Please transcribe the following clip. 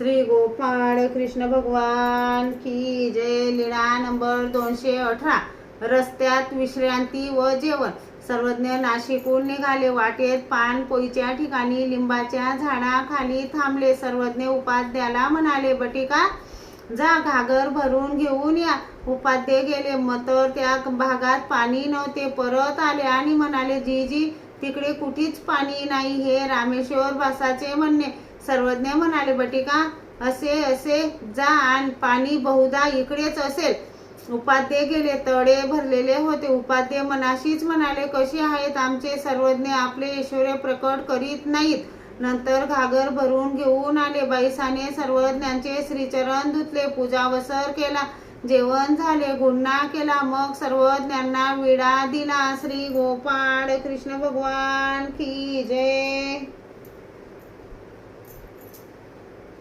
श्री गोपाळ कृष्ण भगवान की जय. लीळा नंबर दोनशे अठरा. रस्त्यात विश्रांती व जेवण. सर्वज्ञ नाशिकहून निघाले. वाटेत पान पोईच्या ठिकाणी लिंबाच्या झाडाखाली थांबले. सर्वज्ञ उपाध्याला म्हणाले बटिका जा घागर भरून घेऊन या. उपाध्ये गेले. मतर त्या भागात पाणी नव्हते. परत आले आणि म्हणाले जी जी तिकडे कुठेच पाणी नाही. हे रामेश्वर भासाचे म्हणणे. सर्वज्ञ म्हणाले बटिका असे असे जा आणि पाणी बहुधा इकडेच असेल. उपाध्ये गेले तळे भरलेले होते. उपाध्ये मनाशीच म्हणाले कसे आहेत आमचे सर्वज्ञ? आपले ऐश्वर्य प्रकट करीत नाहीत. नंतर घागर भरून घेऊन आले. बाईसाने सर्वज्ञांचे श्रीचरण धुतले. पूजावसर केला. जेवण झाले. गुन्हा केला. मग सर्वज्ञांना विडा दिला. श्री गोपाळ कृष्ण भगवान की जय.